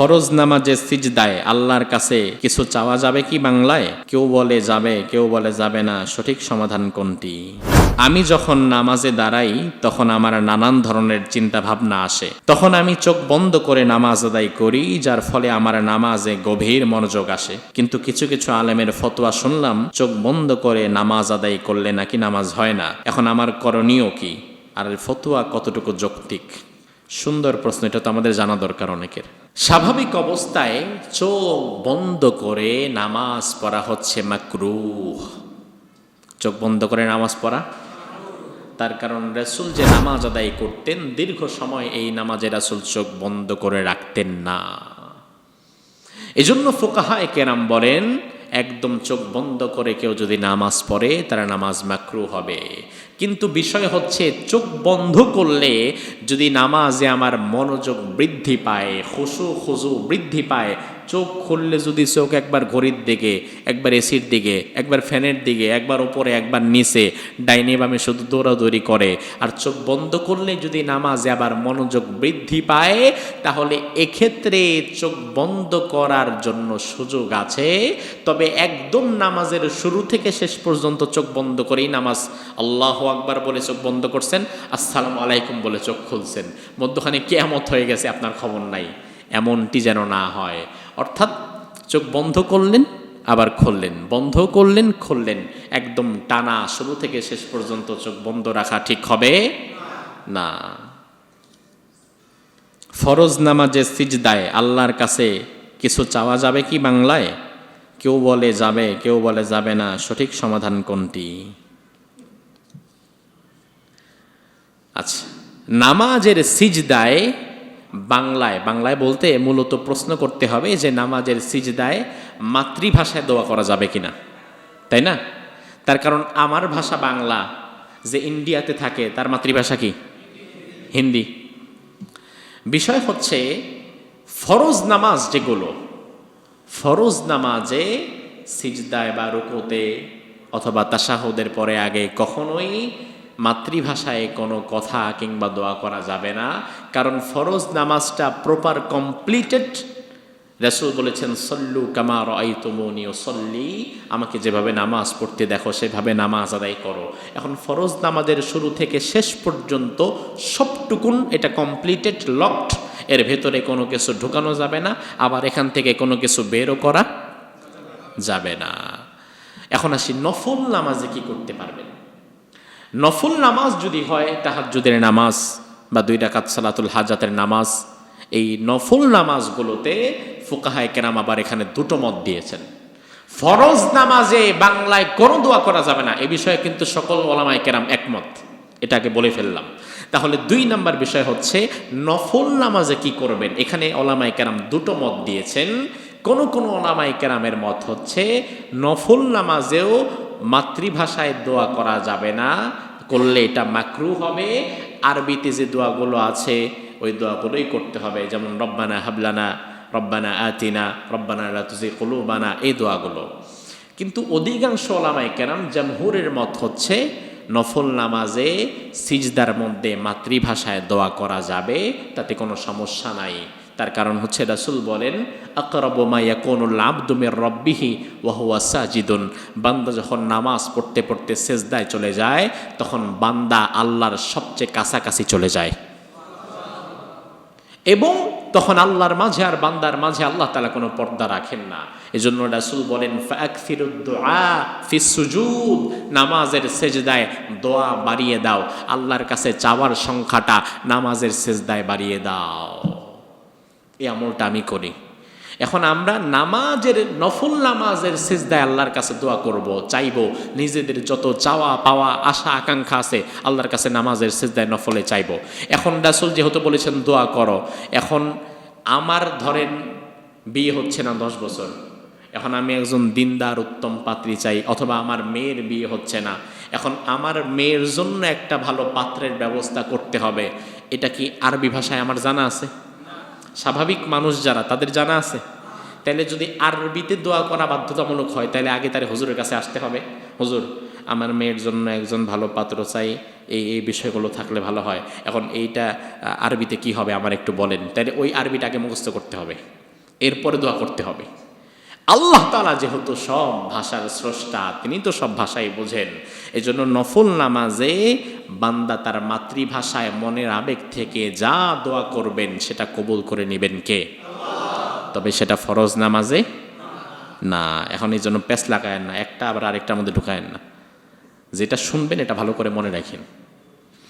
ফরজ নামাজে সিজদায় আল্লাহর কাছে কিছু চাওয়া যাবে কি বাংলায়? কেউ বলে যাবে, কেউ বলে যাবে না। সঠিক সমাধান কোনটি? আমি যখন নামাজে দাঁড়াই, তখন আমার নানান ধরনের চিন্তা ভাবনা আসে। তখন আমি চোখ বন্ধ করে নামাজ আদায় করি, যার ফলে আমার নামাজে গভীর মনোযোগ আসে। কিন্তু কিছু কিছু আলেমের ফতোয়া শুনলাম, চোখ বন্ধ করে নামাজ আদায় করলে নাকি নামাজ হয় না। এখন আমার করণীয় কি? আর ফতোয়া কতটুকু যৌক্তিক? সুন্দর প্রশ্ন, এটা তো আমাদের জানা দরকার অনেকের। স্বাভাবিক অবস্থায় চোখ বন্ধ করে নামাজ পড়া হচ্ছে মাকরুহ। চোখ বন্ধ করে নামাজ পড়া? তার কারণ রাসূল যে নামাজ আদায় করতেন, দীর্ঘ সময় এই নামাজে রাসুল চোখ বন্ধ করে রাখতেন না। এজন্য ফোকাহা কেরাম বলেন একদম চোখ বন্ধ করে কেউ যদি নামাজ পড়ে, তারা নামাজ মাকরু হবে। কিন্তু বিষয় হচ্ছে, চোখ বন্ধ করলে যদি নামাজে আমার মনোযোগ বৃদ্ধি পায়, খুশু খুজু বৃদ্ধি পায়, চোখ খুললে যদি চোখ একবার ঘড়ির দিকে, একবার এসির দিকে, একবার ফ্যানের দিকে, একবার ওপরে, একবার নিচে, ডাইনে বামে শুধু দৌড়াদৌড়ি করে, আর চোখ বন্ধ করলে যদি নামাজে আবার মনোযোগ বৃদ্ধি পায়, তাহলে এক্ষেত্রে চোখ বন্ধ করার জন্য সুযোগ আছে। তবে একদম নামাজের শুরু থেকে শেষ পর্যন্ত চোখ বন্ধ করেই নামাজ আল্লাহ আকবার বলে চোখ বন্ধ করছেন, আসসালামু আলাইকুম বলে চোখ খুলছেন। মধ্যখানে কেয়ামত হয়ে গেছে, আপনার খবর নাই। এমনটি যেন না হয়। অর্থাৎ চোখ বন্ধ করলেন, আবার খুললেন। বন্ধ করলেন, খুললেন। একদম টানা শুরু থেকে শেষ পর্যন্ত চোখ বন্ধ রাখা ঠিক হবে না। ফরজ নামাজে সিজদায় আল্লাহর কাছে কিছু চাওয়া যাবে কি বাংলায়? কেউ বলে যাবে, কেউ বলে যাবে না, সঠিক সমাধান কোনটি? আচ্ছা নামাজের সিজদায় বাংলায় বাংলায় বলতে মূলত প্রশ্ন করতে হবে যে নামাজের সিজদায় মাতৃভাষায় দোয়া করা যাবে কিনা, তাই না? তার কারণ আমার ভাষা বাংলা, যে ইন্ডিয়াতে থাকে, তার মাতৃভাষা কি? হিন্দি। বিষয় হচ্ছে, ফরজ নামাজ যেগুলো ফরজ নামাজে সিজদায় বা রুকুতে অথবা তাসাহুদের পরে আগে কখনোই মাতৃভাষায় কোনো কথা কিংবা দোয়া করা যাবে না। কারণ ফরজ নামাজটা প্রপার কমপ্লিটেড রাসূল বলেছেন, সল্লু কামার আইতুমনি ও সল্লি আমাকে যেভাবে নামাজ পড়তে দেখো, সেভাবে নামাজ আদায় করো। এখন ফরজ নামাজের শুরু থেকে শেষ পর্যন্ত সবটুকুন এটা কমপ্লিটেড লকড এর ভেতরে কোনো কিছু ঢুকানো যাবে না, আবার এখান থেকে কোনো কিছু বেরও করা যাবে না। এখন আসি, নফল নামাজে কি করতে পারবেন? নফল নামাজ যদি হয়, তাহাজ্জুদের নামাজ বা দুই ডাকাত সালাতুল হাজাতের নামাজ, এই নফল নামাজগুলোতে ফুকাহায় কেরাম আবার এখানে দুটো মত দিয়েছেন। ফরজ নামাজে বাংলায় কোনো দোয়া করা যাবে না, এ বিষয়ে কিন্তু সকল ওলামায় কেরাম একমত। এটাকে বলে ফেললাম। তাহলে দুই নাম্বার বিষয় হচ্ছে, নফল নামাজে কি করবেন? এখানে ওলামায় কেরাম দুটো মত দিয়েছেন। কোন কোন ওলামাই কেরামের মত হচ্ছে, নফল নামাজেও মাতৃভাষায় দোয়া করা যাবে না, করলে এটা মাকরু হবে। আরবিতে যে দোয়াগুলো আছে, ওই দোয়াগুলোই করতে হবে। যেমন, রব্বানা হাবলানা, রব্বানা আতিনা, রব্বানা রাতুজি কলুবানা এই দোয়াগুলো। কিন্তু অধিকাংশ ওলামাই কেরাম জামহুরের মত হচ্ছে নফল নামাজে সিজদার মধ্যে মাতৃভাষায় দোয়া করা যাবে, তাতে কোনো সমস্যা নাই। তার কারণ হচ্ছে রাসুল বলেন আকরবমাইয়া কোনুল আবদুমের রব্বিহি ওয়াহুয়া সাজিদুন। বান্দা যখন নামাজ পড়তে পড়তে সেজদায় চলে যায়, তখন বান্দা আল্লাহর সবচেয়ে কাছাকাছি চলে যায়। এবং তখন আল্লাহর মাঝে আর বান্দার মাঝে আল্লাহ তালা কোনো পর্দা রাখেন না। এই এজন্য রাসুল বলেন নামাজের সেজদায় দোয়া বাড়িয়ে দাও। আল্লাহর কাছে চাওয়ার সংখ্যাটা নামাজের সেজদায় বাড়িয়ে দাও। এই আমলটা আমি করি। এখন আমরা নামাজের, নফল নামাজের সিজদায় আল্লাহর কাছে দোয়া করব, চাইব নিজেদের যত চাওয়া পাওয়া, আশা, আকাঙ্ক্ষা আছে, আল্লাহর কাছে নামাজের সিজদায় নফলে চাইব। এখন রাসুল যেহেতু বলেছেন দোয়া করো, এখন আমার ধরেন বিয়ে হচ্ছে না দশ বছর, এখন আমি একজন দিনদার উত্তম পাত্রী চাই, অথবা আমার মেয়ের বিয়ে হচ্ছে না, এখন আমার মেয়ের জন্য একটা ভালো পাত্রের ব্যবস্থা করতে হবে, এটা কি আরবি ভাষায় আমার জানা আছে? স্বাভাবিক মানুষ যারা, তাদের জানা আছে? তাহলে যদি আরবিতে দোয়া করা বাধ্যতামূলক হয়, তাহলে আগে তার হুজুরের কাছে আসতে হবে। হুজুর, আমার মেয়ের জন্য একজন ভালো পাত্র চাই, এই এই বিষয়গুলো থাকলে ভালো হয়। এখন এইটা আরবিতে কি হবে আমার একটু বলেন। তাহলে ওই আরবিটাকে মুখস্থ করতে হবে। এরপরে দোয়া করতে হবে। আল্লাহ তালা যেহেতু সব ভাষার স্রষ্টা, তিনি তো সব ভাষাই বোঝেন। এজন্য নফল নামাজে বান্দা তার মাতৃভাষায় মনের আবেগ থেকে যা দোয়া করবেন, সেটা কবুল করে নেবেন কে? তবে সেটা ফরজ নামাজে না, এখন এই জন্য প্যাঁচ লাগায়েন না, একটা আবার আরেকটার মধ্যে ঢুকায়েন না। যেটা শুনবেন, এটা ভালো করে মনে রাখেন।